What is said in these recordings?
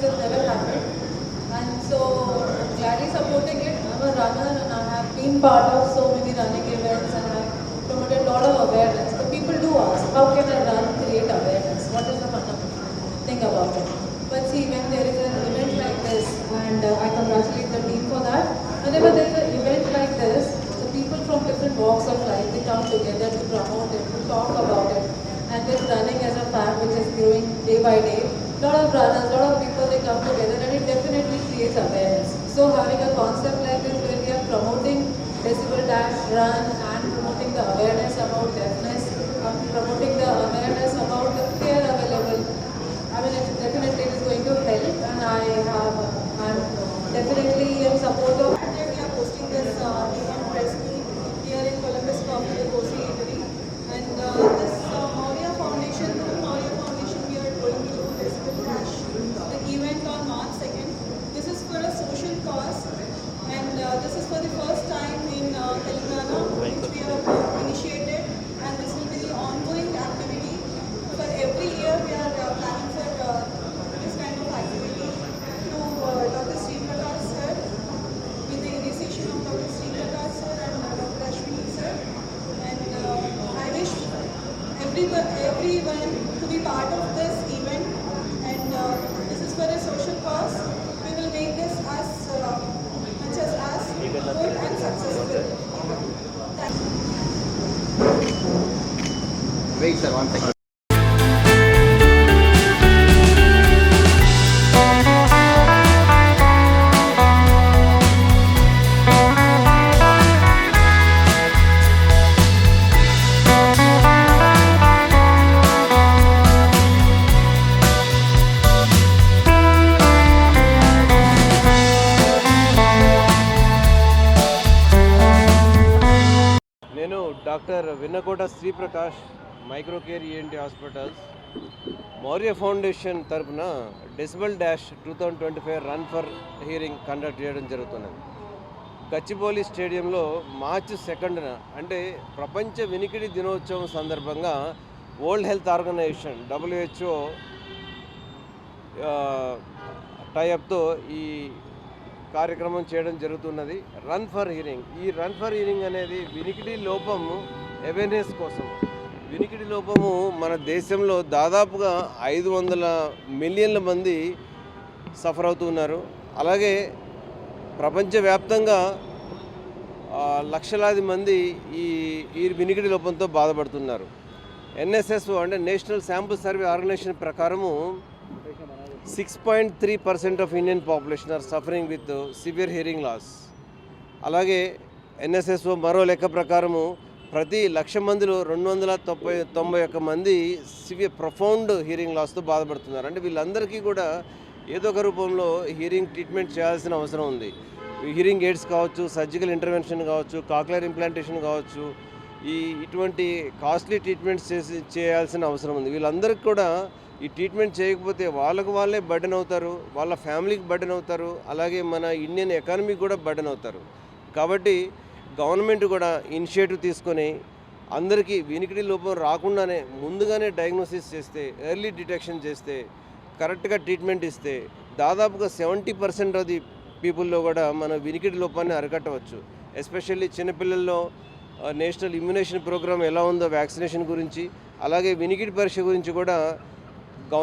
this has never happened. And so I'm gladly supporting it. I'm a runner and I have been part of so many running events and I've promoted a lot of awareness. So people do ask, how can a run create awareness? What is the fundamental thing about it? But see, when there is an event like this, and uh, I congratulate the team for that, whenever there is an event like this, the people from different walks of life, they come together to promote it, to talk about it. And with running as a fad which is growing day by day, lot of runners, lot of people they come together and it definitely creates awareness. So having a concept like this where we are promoting decibel dash run and promoting the awareness about deafness, um, promoting the awareness about the care available. I mean, it definitely is going to help and I have, I'm definitely in support of hosting this uh, event press meet here in Columbus, Coffee Cozy Eatery. And uh, this uh, Maurya Foundation, through Maurya Foundation, we are going to Decibel Dash, the event on March 2nd. This is for a social cause and uh, this is for the first time in uh, Telangana which we have uh, initiated and this will be the ongoing activity. For every year we are uh, planning for uh, this kind of activity through uh, Dr. Sri Prakash sir with the initiation of Dr. Sri Prakash sir and uh, Dr. Ashwini sir. And uh, I wish everyone, everyone to be part of this event. And uh, this is for a social cause. We will make this as uh, much as as good and successful. Wait, sir, one second. Doctor Vinnakota Sriprakash microcare ENT hospitals Maurya foundation తరపున decibel dash two thousand twenty five run for hearing conduct చేయడం జరుగుతున్నది. గచ్చిబౌలి స్టేడియంలో మార్చి సెకండ్న అంటే ప్రపంచ వినికిడి దినోత్సవం సందర్భంగా world health organisation WHO టైఅప్తో ఈ కార్యక్రమం చేయడం జరుగుతున్నది. రన్ ఫర్ హీరింగ్ ఈ రన్ ఫర్ హీరింగ్ అనేది వినికిడి లోపము అవేర్నెస్ కోసం. వినికిడి లోపము మన దేశంలో దాదాపుగా ఐదు వందల మిలియన్ల మంది సఫర్ అవుతున్నారు. అలాగే ప్రపంచవ్యాప్తంగా లక్షలాది మంది ఈ ఈ వినికిడి లోపంతో బాధపడుతున్నారు. ఎన్ఎస్ఎస్ అంటే నేషనల్ శాంపుల్ సర్వే ఆర్గనైజేషన్ ప్రకారము six point three percent of Indian population are suffering with severe hearing loss అలాగే ఎన్ఎస్ఎస్ఓ మరో లెక్క ప్రకారము ప్రతి లక్ష మందిలో రెండు వందల తొంభై తొంభై ఒక్క మంది సివియర్ ప్రొఫౌండ్ హియరింగ్ లాస్తో బాధపడుతున్నారు. అంటే వీళ్ళందరికీ కూడా ఏదో ఒక రూపంలో హియరింగ్ ట్రీట్మెంట్ చేయాల్సిన అవసరం ఉంది. హియరింగ్ ఎయిడ్స్ కావచ్చు సర్జికల్ ఇంటర్వెన్షన్ కావచ్చు కాక్లర్ ఇంప్లాంటేషన్ కావచ్చు ఈ ఇటువంటి కాస్ట్లీ ట్రీట్మెంట్స్ చేసి చేయాల్సిన అవసరం ఉంది. వీళ్ళందరికీ కూడా ఈ ట్రీట్మెంట్ చేయకపోతే వాళ్ళకు వాళ్ళే బర్డెన్ అవుతారు వాళ్ళ ఫ్యామిలీకి బర్డెన్ అవుతారు అలాగే మన ఇండియన్ ఎకానమీకి కూడా బర్డెన్ అవుతారు. కాబట్టి గవర్నమెంట్ కూడా ఇనిషియేటివ్ తీసుకొని అందరికీ వినికిడి లోపం రాకుండానే ముందుగానే డయాగ్నోసిస్ చేస్తే ఎర్లీ డిటెక్షన్ చేస్తే కరెక్ట్గా ట్రీట్మెంట్ ఇస్తే దాదాపుగా సెవెంటీ పర్సెంట్ ఆఫ్ ది పీపుల్లో కూడా మన వినికిడి లోపాన్ని అరికట్టవచ్చు. ఎస్పెషల్లీ చిన్నపిల్లల్లో నేషనల్ ఇమ్యునేషన్ ప్రోగ్రామ్ ఎలా ఉందో వ్యాక్సినేషన్ గురించి అలాగే వినికిడి పరీక్ష గురించి కూడా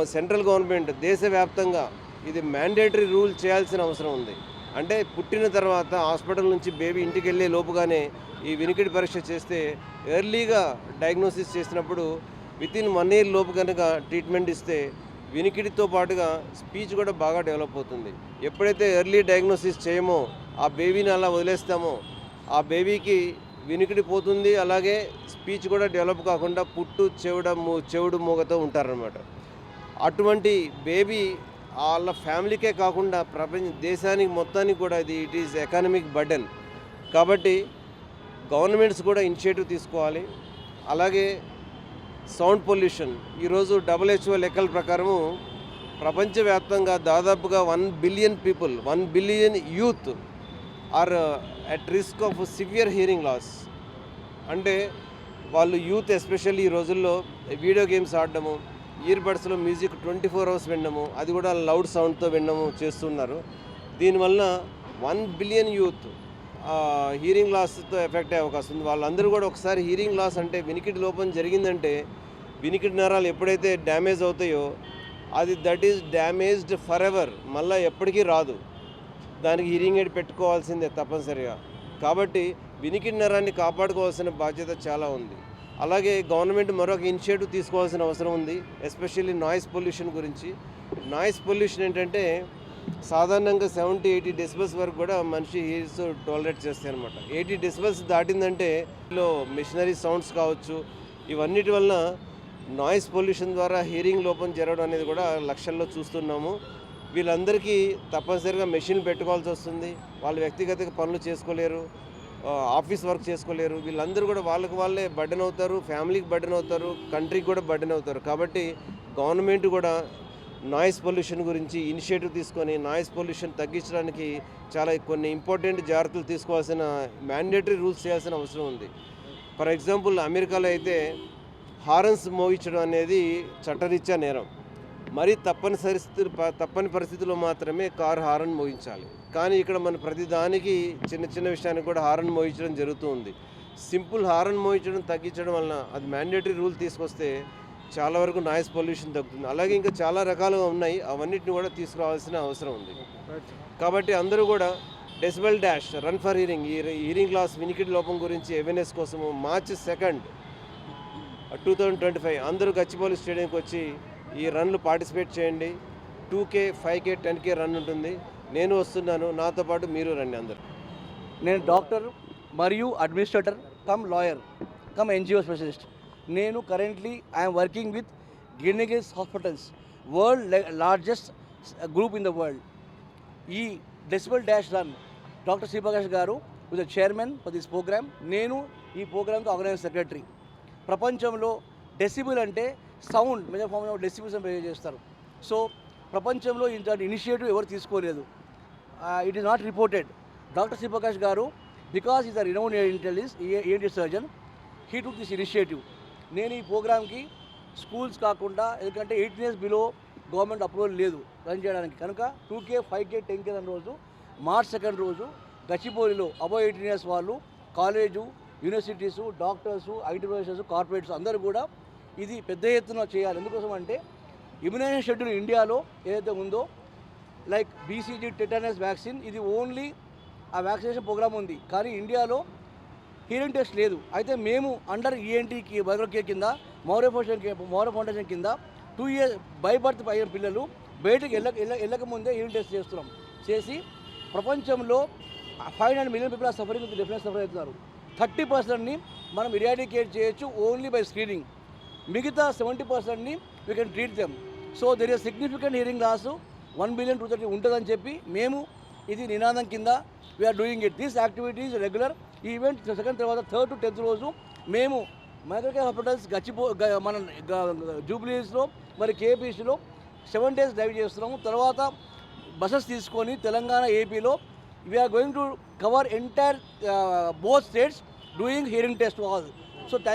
సెంట్రల్ గవర్నమెంట్ దేశవ్యాప్తంగా ఇది మ్యాండేటరీ రూల్ చేయాల్సిన అవసరం ఉంది. అంటే పుట్టిన తర్వాత హాస్పిటల్ నుంచి బేబీ ఇంటికి వెళ్ళే లోపుగానే ఈ వినికిడి పరీక్ష చేస్తే ఎర్లీగా డయాగ్నోసిస్ చేసినప్పుడు విత్ ఇన్ వన్ ఇయర్ లోపు కనుక ట్రీట్మెంట్ ఇస్తే వినికిడితో పాటుగా స్పీచ్ కూడా బాగా డెవలప్ అవుతుంది. ఎప్పుడైతే ఎర్లీ డయాగ్నోసిస్ చేయమో ఆ బేబీని అలా వదిలేస్తామో ఆ బేబీకి వినికిడి పోతుంది. అలాగే స్పీచ్ కూడా డెవలప్ కాకుండా పుట్టు చెవుడ మూ- చెవుడు మూగతో ఉంటారనమాట అటువంటి బేబీ వాళ్ళ ఫ్యామిలీకే కాకుండా ప్రపంచ దేశానికి మొత్తానికి కూడా ఇది ఇట్ ఈజ్ ఎకనమిక్ బర్డెన్ కాబట్టి గవర్నమెంట్స్ కూడా ఇనిషియేటివ్ తీసుకోవాలి. అలాగే సౌండ్ పొల్యూషన్. ఈరోజు డబ్ల్యూహెచ్ఓ లెక్కల ప్రకారము ప్రపంచవ్యాప్తంగా దాదాపుగా one billion people one billion youth are at risk of severe hearing loss. అంటే వాళ్ళు యూత్ ఎస్పెషల్లీ ఈ రోజుల్లో వీడియో గేమ్స్ ఆడడము ఇయర్ బడ్స్లో మ్యూజిక్ ట్వంటీ ఫోర్ అవర్స్ వినడము అది కూడా లౌడ్ సౌండ్తో వినడము చేస్తున్నారు. దీనివల్ల వన్ బిలియన్ యూత్ హీరింగ్ లాస్తో ఎఫెక్ట్ అయ్యే అవకాశం ఉంది. వాళ్ళందరూ కూడా ఒకసారి హీరింగ్ లాస్ అంటే వినికిడి లోపం జరిగిందంటే వినికిడి నరాలు ఎప్పుడైతే డ్యామేజ్ అవుతాయో అది that is damaged for ever మళ్ళీ ఎప్పటికీ రాదు. దానికి హీరింగ్ ఎయిడ్ పెట్టుకోవాల్సిందే తప్పనిసరిగా. కాబట్టి వినికిడి నరాన్ని కాపాడుకోవాల్సిన బాధ్యత చాలా ఉంది. అలాగే గవర్నమెంట్ మరొక ఇనిషియేటివ్ తీసుకోవాల్సిన అవసరం ఉంది ఎస్పెషల్లీ నాయిస్ పొల్యూషన్ గురించి. నాయిస్ పొల్యూషన్ ఏంటంటే సాధారణంగా సెవెంటీ ఎయిటీ డెసిబల్స్ వరకు కూడా మనిషి హీల్స్ టాలరేట్ చేస్తాయి అనమాట ఎయిటీ డెసిబల్స్ దాటిందంటే లో మిషనరీ సౌండ్స్ కావచ్చు ఇవన్నిటి వలన నాయిస్ పొల్యూషన్ ద్వారా హీరింగ్ లోపం జరగడం అనేది కూడా లక్షల్లో చూస్తున్నాము. వీళ్ళందరికీ తప్పనిసరిగా మెషిన్ పెట్టుకోవాల్సి వస్తుంది. వాళ్ళు వ్యక్తిగత పనులు చేసుకోలేరు. ఆఫీస్ వర్క్ చేసుకోలేరు. వీళ్ళందరూ కూడా వాళ్ళకి వాళ్ళే బర్డెన్ అవుతారు ఫ్యామిలీకి బర్డెన్ అవుతారు కంట్రీకి కూడా బర్డెన్ అవుతారు. కాబట్టి గవర్నమెంట్ కూడా నాయిస్ పొల్యూషన్ గురించి ఇనిషియేటివ్ తీసుకొని నాయిస్ పొల్యూషన్ తగ్గించడానికి చాలా కొన్ని ఇంపార్టెంట్ జాగ్రత్తలు తీసుకోవాల్సిన మ్యాండేటరీ రూల్స్ చేయాల్సిన అవసరం ఉంది. ఫర్ ఎగ్జాంపుల్ అమెరికాలో అయితే హారన్స్ మోగించడం అనేది చట్టరీత్యా నేరం. మరి తప్పని పరిస్థితులు తప్పని పరిస్థితుల్లో మాత్రమే కారు హారన్ మోగించాలి కానీ ఇక్కడ మన ప్రతిదానికి చిన్న చిన్న విషయానికి కూడా హారన్ మోయించడం జరుగుతూ ఉంది సింపుల్ హారన్ మోగించడం తగ్గించడం వలన అది మ్యాండేటరీ రూల్ తీసుకొస్తే చాలా వరకు నాయిస్ పొల్యూషన్ తగ్గుతుంది. అలాగే ఇంకా చాలా రకాలుగా ఉన్నాయి. అవన్నిటిని కూడా తీసుకురావాల్సిన అవసరం ఉంది. కాబట్టి అందరూ కూడా decibel dash run for hearing ఈ హీరింగ్ లాస్ వినికిడి లోపం గురించి అవేర్నెస్ కోసము March second two thousand twenty five అందరూ గచ్చిబౌలి స్టేడియంకి వచ్చి ఈ రన్లు పార్టిసిపేట్ చేయండి. Two K five K ten K run ఉంటుంది. నేను వస్తున్నాను. నాతో పాటు మీరు రండి అందరు. నేను డాక్టర్ మరియు administrator come lawyer come NGO specialist. నేను currently I'm working with గిర్నిగిస్ hospitals world largest group in the world. ఈ decibel dash run doctor Sri Prakash గారు with chairman for this programme నేను ఈ ప్రోగ్రామ్కి ఆర్గనైజ్ సెక్రటరీ ప్రపంచంలో డెసిబుల్ అంటే sound measure form of decibels చేస్తారు. So ప్రపంచంలో ఇంత ఇనిషియేటివ్ ఎవరు తీసుకోలేదు. It is not reported. Doctor Sri Prakash గారు because is the renown intelligence ఏంటి surgeon he took this initiative. నేను ఈ ప్రోగ్రామ్కి స్కూల్స్ కాకుండా ఎందుకంటే eighteen years below government approval లేదు రన్ చేయడానికి. కనుక two K five K ten K అన్న రోజు మార్చ్ సెకండ్ రోజు గచ్చిబౌలిలో అబౌవ్ ఎయిటీన్ ఇయర్స్ వాళ్ళు college universities doctors IT professors corporates అందరూ కూడా ఇది పెద్ద ఎత్తున చేయాలి. ఎందుకోసం అంటే ఇమ్యునైజేషన్ షెడ్యూల్ ఇండియాలో ఏదైతే ఉందో లైక్ బీసీజీ టెటానస్ వ్యాక్సిన్ ఇది ఓన్లీ ఆ వ్యాక్సినేషన్ ప్రోగ్రామ్ ఉంది. కానీ ఇండియాలో హీరింగ్ టెస్ట్ లేదు. అయితే మేము అండర్ ఈఎన్టీకి బయోగ్రఫీ కింద మౌర్య ఫౌండేషన్ మౌర్య ఫౌండేషన్ కింద టూ ఇయర్స్ బై బర్త్ అయిన పిల్లలు బయటకు వెళ్ళక వెళ్ళక ముందే హీరింగ్ టెస్ట్ చేస్తున్నాం. చేసి ప్రపంచంలో ఫైవ్ హండ్రెడ్ మిలియన్ పీపుల్ ఆ సఫరింగ్ డిఫరెన్స్ సఫర్ అవుతున్నారు థర్టీ పర్సెంట్ని మనం ఇరాడికేట్ చేయొచ్చు ఓన్లీ బై స్క్రీనింగ్ మిగతా seventy పర్సెంట్ని we can treat them so there is significant hearing loss one billion two thirty ఉంటుందని చెప్పి మేము ఇది నినాదం కింద we are doing it this activities regular ఈ ఈవెంట్ సెకండ్ తర్వాత థర్డ్ టు టెన్త్ రోజు మేము మైక్రోకే హాస్పిటల్స్ గచ్చిపో మన జూబ్లీస్లో మరి కేపీసీలో సెవెన్ డేస్ డ్రైవ్ చేస్తున్నాము. తర్వాత బసెస్ తీసుకొని తెలంగాణ ఏపీలో we are going to cover entire both states doing hearing test all so